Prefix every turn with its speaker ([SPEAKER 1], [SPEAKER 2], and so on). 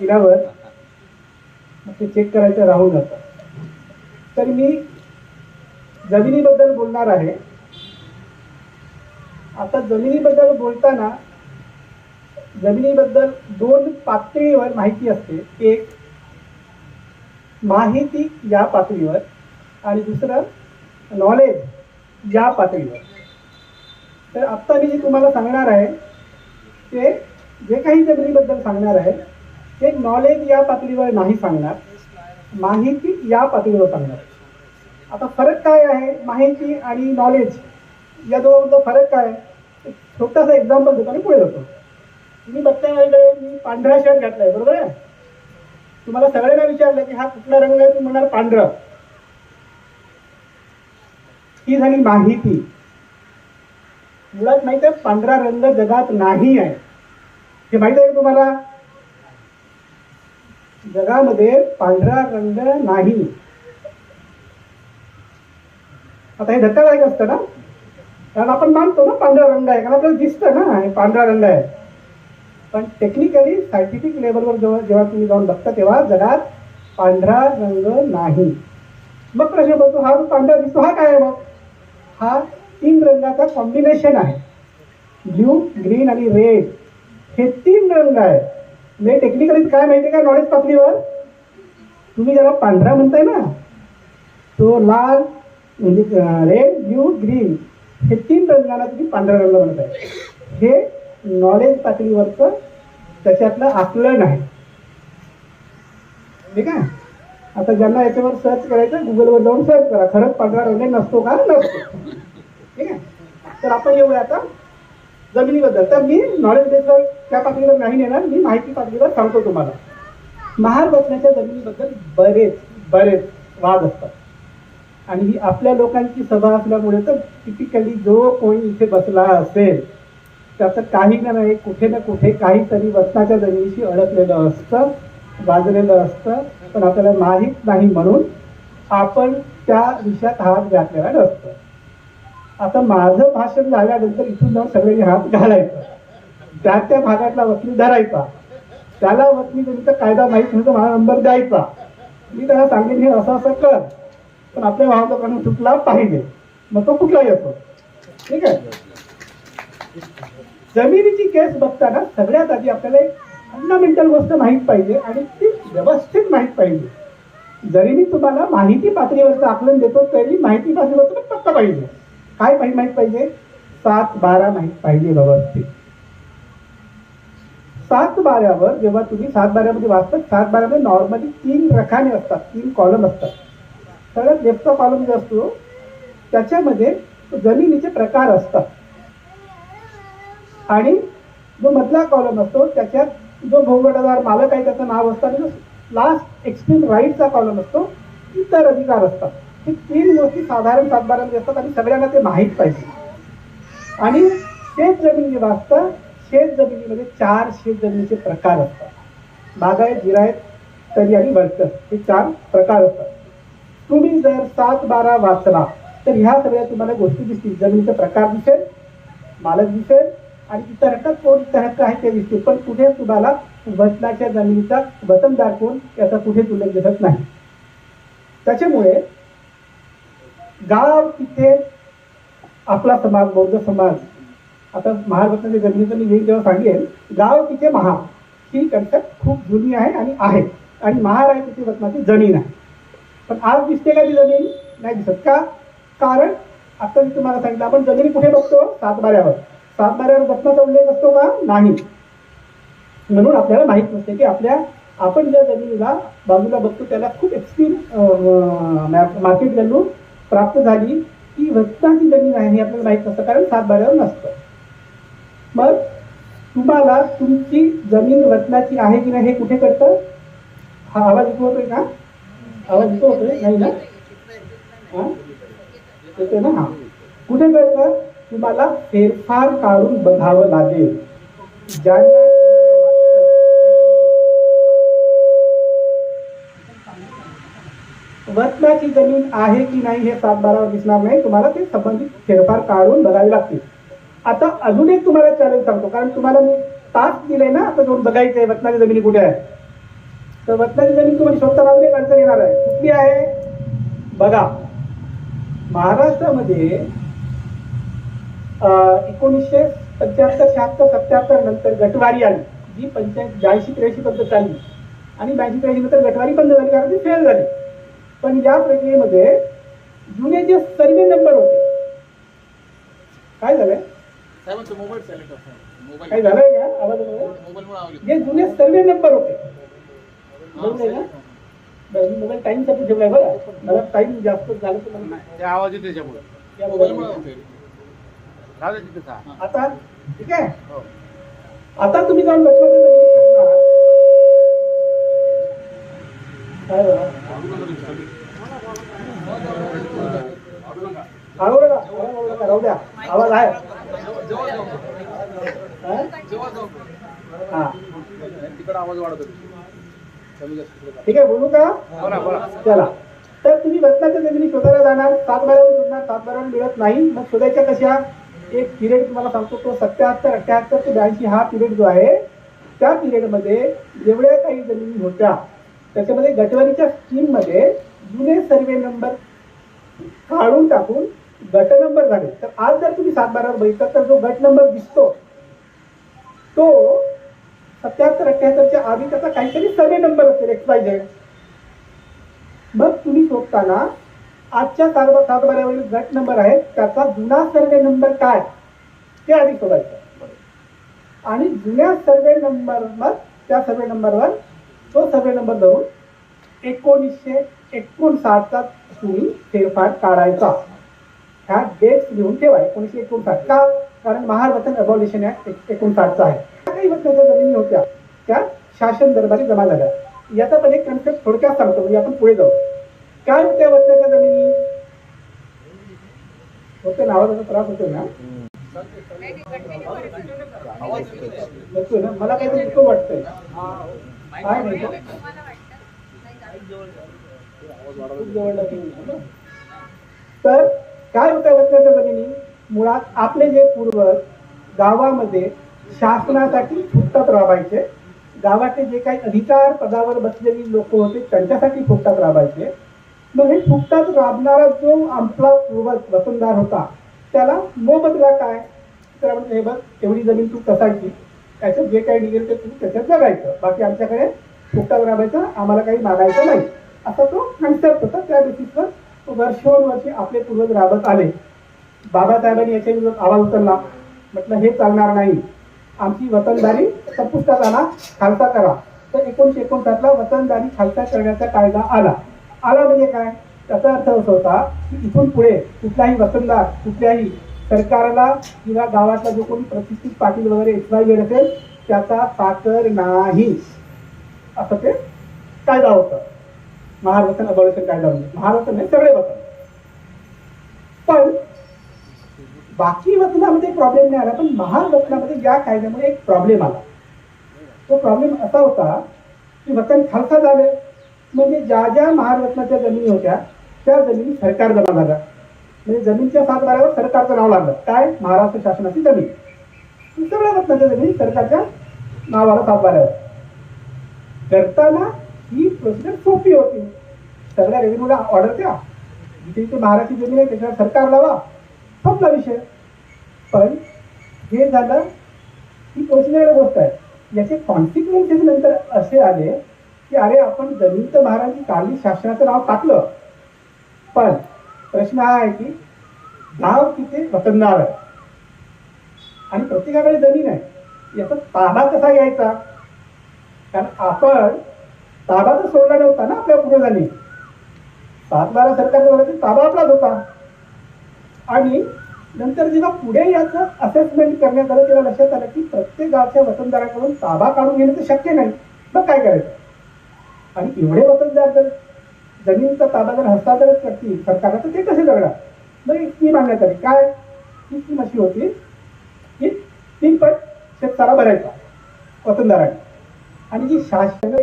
[SPEAKER 1] केल्यावर मग ते चेक करायचं राहून जातं. तर मी जमिनीबद्दल बोलणार आहे. आता जमिनीबद्दल बोलताना जमिनीबद्दल दोन पातळीवर माहिती असते. एक माहिती या पातळीवर आणि दुसरं नॉलेज या पातळीवर. तर आत्ता मी जे तुम्हाला सांगणार आहे ते जे काही जमिनीबद्दल सांगणार आहे ते नॉलेज या पातळीवर नाही सांगणार. माहिती या पातळीवर सांगणार. आता फरक काय आहे? माहिती आणि नॉलेज या दोघांचा फरक काय? एक छोटासा एक्झाम्पल देतो आणि पुढे जातो. तुम्ही बघताय माझ्याकडे मी पांढरा शर्ट घातलाय बरोबर आहे? तुम्हाला सगळ्यांना विचारलं की हा कुठला रंग आहे? तुम्ही म्हणणार पांढरा. ही झाली माहिती. मुळात माहिती आहे पांढरा रंग जगात नाही आहे. हे माहीत आहे तुम्हाला? जगामध्ये पांढरा रंग नाही. आता हे धक्कादायक असतं ना? कारण आपण मानतो ना पांढरा रंग आहे. कारण आपल्याला दिसतं ना हे पांढरा रंग आहे. पण टेक्निकली सायंटिफिक लेवलवर जेव्हा जेव्हा तुम्ही जाऊन बघता तेव्हा जगात पांढरा रंग नाही. मग प्रश्न पडतो हा जो पांढरा दिसतो हा काय आहे मग? हा तीन रंगाचा कॉम्बिनेशन आहे. ब्ल्यू ग्रीन आणि रेड. हे तीन रंग आहेत. नाही टेक्निकली काय माहिती आहे का नॉलेज पातळीवर? तुम्ही ज्याला पांढरा म्हणताय ना तो लाल म्हणजे रेड ब्ल्यू ग्रीन हे तीन रंगाला तुम्ही पांढरा रंग म्हणताय. हे नॉलेज पातळीवरचं त्याच्यातलं आकलन आहे. ठीक आहे? आता ज्यांना याच्यावर सर्च करायचं गुगलवर जाऊन सर्च करा. खरंच पांढरा रंग नसतो का? नसतो. ठीक आहे? तर आपण येऊया आता. जमिनीबद्दल. तर मी नॉलेज बेसवर त्या पातळीवर नाही नेणार मी माहिती पातळीवर सांगतो तुम्हाला. महार बसण्याच्या जमिनीबद्दल बरेच बरेच वाद असतात. आणि ही आपल्या लोकांची सभा असल्यामुळे तर टिपिकली जो कोणी इथे बसला असेल त्याचं काही ना नाही कुठे ना कुठे काहीतरी वसनाच्या जमिनीशी अडकलेलं असतं गाजलेलं असतं पण आपल्याला माहीत नाही म्हणून आपण त्या विषयात हात घातलेला नसतं. आता माझं भाषण झाल्यानंतर इथून जाऊन सगळ्यांनी हात घालायचा. त्या त्या भागातला वकील धरायचा. त्याला वकील कायदा माहीत नव्हतं मला नंबर द्यायचा. मी त्याला सांगेन हे असं असं कर. पण आपल्या भावाचा सुटला पाहिजे. मग तो कुठला येतो? ठीक आहे? जमिनीची केस बघताना सगळ्यात आधी आपल्याला एक फंडामेंटल गोष्ट माहीत पाहिजे आणि ती व्यवस्थित माहीत पाहिजे. जरी मी तुम्हाला माहिती पातळीवरचं आकलन देतो तरी माहिती पातळीवरचं पत्ता पाहिजे. काय माहीत माहीत पाहिजे? सात बारा माहीत पाहिजे व्यवस्थित. सात बाऱ्यावर जेव्हा तुम्ही सात बाऱ्यामध्ये वाचतात सात बाऱ्यामध्ये नॉर्मली तीन रखाने असतात तीन कॉलम असतात. सगळ्यात लेफ्टचा कॉलम जो असतो त्याच्यामध्ये जमिनीचे प्रकार असतात. आणि जो मधला कॉलम असतो त्याच्यात जो भोगवटादार मालक आहे त्याचं नाव असतं आणि जो लास्ट एक्स्ट्रीम राईटचा कॉलम असतो इतर अधिकार असतात. ही तीन गोष्टी साधारण सातबारामध्ये असतात आणि सगळ्यांना ते माहीत पाहिजे. आणि शेत जमिनी वाचतं शेत जमिनीमध्ये चार शेत जमिनीचे प्रकार असतात. बागायत जिरायत तरी आणि वर्चस हे चार प्रकार असतात. तुम्ही जर सात बारा वाचला तर ह्या सगळ्या तुम्हाला गोष्टी दिसतील. जमिनीचा प्रकार दिसेल मालक दिसेल आणि इतर हक्क कोण इतर हक्क आहे ते दिसतील. पण कुठे तुम्हाला वचनाच्या जमिनीचा वतनदार कोण याचा कुठेच उल्लेख दिसत नाही. त्याच्यामुळे गाव तिथे आपला समाज बौद्ध समाज. आता महाराष्ट्राच्या जमिनीचं मी एक जेव्हा सांगेन गाव तिथे महा. ही कन्सेप्ट खूप जुनी आहे आणि आहे. आणि महार आहे तिथे रत्नाची जमीन आहे. पण आज दिसते का ती जमीन? नाही दिसत. का? कारण आता मी तुम्हाला सांगितलं आपण जमिनी कुठे बघतो? सातबाऱ्यावर. सातबाऱ्यावर रत्नाचा उल्लेख असतो का? नाही. म्हणून आपल्याला माहीत नसते की आपल्या आपण ज्या जमिनीला बाजूला बघतो त्याला खूप एक्स्ट्रीम मार्केट व्हॅल्यू प्राप्त झाली की वृत्तांची जमीन आहे हे आपल्याला माहीत नसतं कारण सातबाऱ्यावर नसतं. मग तुम्हाला तुमची जमीन रत्नाची आहे की नाही हे कुठे कळतं? हा आवाज येतो होतोय का? आवाज इथं होतोय नाही ना? हा? येतोय ना? हा. कुठे कळतं? तुम्हाला फेरफार काढून बघावं लागेल. ज्यांना वतनाची जमीन आहे की नाही हे सात बारावर दिसणार नाही. तुम्हाला ते संबंधित फेरफार काढून बघावे लागतील. आता अजून एक तुम्हाला चॅलेंज सांगतो. कारण तुम्हाला मी तास दिलंय ना आता जाऊन आहे वतनाची जमिनी कुठे आहे? तर वतनाची जमीन तुम्हाला शोधता लावून एक अडचण येणार आहे. कुठली आहे? बघा. महाराष्ट्रामध्ये एकोणीसशे पंच्याहत्तर शहात्तर सत्याहत्तर नंतर गटवारी आली. जी पंच्याऐंशी ब्याऐंशी त्र्याऐंशी पद्धत चालली. आणि ब्याऐंशी त्र्याऐंशी नंतर गटवारी बंद झाली कारण ती फेल झाली. पण या प्रक्रियेमध्ये जुने जे सर्वे नंबर होते काय झालंय? काय झालंय का? आवाज जे जुने सर्वे नंबर होते. बरोबर ना? मोबाईल टाइमसाठी ठेवलाय बरं मला टाइम जास्त झालं तर मला
[SPEAKER 2] आवाज येतो त्याच्यामुळे.
[SPEAKER 1] आता ठीक आहे?
[SPEAKER 2] हो.
[SPEAKER 1] आता तुम्ही जाऊन लक्ष्मण राहू द्या आवाज आहे हा?
[SPEAKER 2] तिकडे आवाज
[SPEAKER 1] ठीक आहे बोलू का चला तर तुम्ही रत्नाच्या जमिनी शोधायला जाणार सात बारावर शोधणार सात बारावर मिळत नाही मग शोधायच्या कशा एक पिरियड तुम्हाला सांगतो तो सत्याहत्तर अठ्याहत्तर ते ब्याऐंशी हा पिरियड जो आहे त्या पिरियडमध्ये जेवढ्या काही जमिनी होत्या त्याच्यामध्ये गटवारीच्या स्कीममध्ये जुने सर्वे नंबर काढून टाकून गट नंबर झाले. तर आज जर तुम्ही सात बारावर बघितलं तर जो गट नंबर दिसतो तो सत्याहत्तर अठ्याहत्तरच्या आधी त्याचा काहीतरी सर्वे नंबर असेल एक्स वाय झेड मग तुम्ही शोधताना आजच्या सात सात गट नंबर आहे त्याचा जुना सर्वे नंबर काय? ते आधी शोधायचं. आणि जुन्या सर्वे नंबर मग त्या सर्वे नंबरवर तो सर्वे नंबर धरून एकोणीसशे एकोणसाठचा तुम्ही फेरफार काढायचा. ह्या डेट्स लिहून ठेवा एकोणीसशे एकोणसाठ. का? कारण महारवतन अबॉलिशन ऍक्ट एकोणसाठचा आहे. काही वतनाच्या जमिनी होत्या त्या शासन दरबारी जमा झाल्या. याचा पण एक कन्सेप्ट थोडक्यात सांगतो म्हणजे आपण पुढे जाऊ. काय होत्या वतनाच्या जमिनी? होते नावाचा त्रास होतो ना? मला काहीतरी वाटतंय. काय नाही तर काय होतं वतनाच्या जमिनी? मुळात आपले जे पूर्वज गावामध्ये शासनासाठी फुकटात राबायचे गावाचे जे काही अधिकार पदावर बसलेली लोक होते त्यांच्यासाठी फुकटात राबायचे. मग हे फुकटात राबणारा जो आपला पूर्वज वतनदार होता त्याला मोबदला काय? तर म्हणजे हे बघ एवढी जमीन तू कसायची त्याचं जे काही निघेल ते तुम्ही त्याच्यात जगायचं बाकी आमच्याकडे फुकटात राबायचं आम्हाला काही मागायचं नाही. असा तो कन्सेप्ट होता. त्या बेसिसवर वर्षानुवर्षे आपले पूर्वज राबत आले. बाबासाहेबांनी याच्या विरोधात आवाज उचलला. म्हटलं हे चालणार नाही. आमची वतनदारी संपुष्टात आणा खालसा करा. तर एकोणीशे एकोणसाठला वतनदारी खालसा करण्याचा कायदा आला. आला म्हणजे काय? त्याचा अर्थ असा होता की इथून पुढे कुठलाही वतनदार कुठल्याही सरकारला किंवा गावातला जो कोणी प्रतिष्ठित पाटील वगैरे एक्सवाय असेल त्याचा साकर नाही. असं ते कायदा होतं. महारवतन अबॉलिशन कायदा म्हणजे महारवतन हे सगळे वतन पण बाकी वतनामध्ये प्रॉब्लेम नाही आला पण महार वतनामध्ये या कायद्यामुळे एक प्रॉब्लेम आला. तो प्रॉब्लेम असा होता की वतन खालसा झाले म्हणजे ज्या ज्या महारत्नाच्या जमिनी होत्या त्या जमिनी सरकार जमा झाल्या. म्हणजे जमीनच्या सातबाऱ्यावर सरकारचं नाव लागलं. काय? महाराष्ट्र शासनाची जमीन. सगळ्या रत्नाच्या जमीन सरकारच्या नावाला सातबाऱ्यावर. करताना ही प्रोसिजर सोपी होती. सगळ्या रेव्हेन्यूला ऑर्डर द्या. जिथे जिथे महाराष्ट्र जमीन आहे त्याच्यावर सरकार लावा. संपला विषय. पण हे झालं ही प्रोसिजर गोष्ट आहे. याचे कॉन्सिक्वेन्सेस नंतर असे आले की अरे आपण जमीन तर महाराजांची काली शासनाचं नाव टाकलं. पण प्रश्न हा आहे की गाव तिथे वतनदार आहे? आणि प्रत्येकाकडे जमीन आहे. याचा ताबा कसा घ्यायचा? कारण आपण ताबा तर सोडला नव्हता ना आपल्या पूर्वजांनी. सात बारा सरकार ताबा आपलाच होता. आणि नंतर जेव्हा पुढे याचं असेसमेंट करण्यात आलं तेव्हा लक्षात आलं की प्रत्येक गावच्या वतनदाराकडून ताबा काढून घेणं तर शक्य नाही. मग काय करायचं? आणि एवढे वतनदार जर जमिनीचा ताबा जर हस्तांतरित करतील सरकारला तर ते कसे जगणार मग एक स्कीम आणण्यात आली. काय? ही स्कीम अशी होती की तीन पट शेतसारा भरायचा वतनदाराने. आणि जी शासन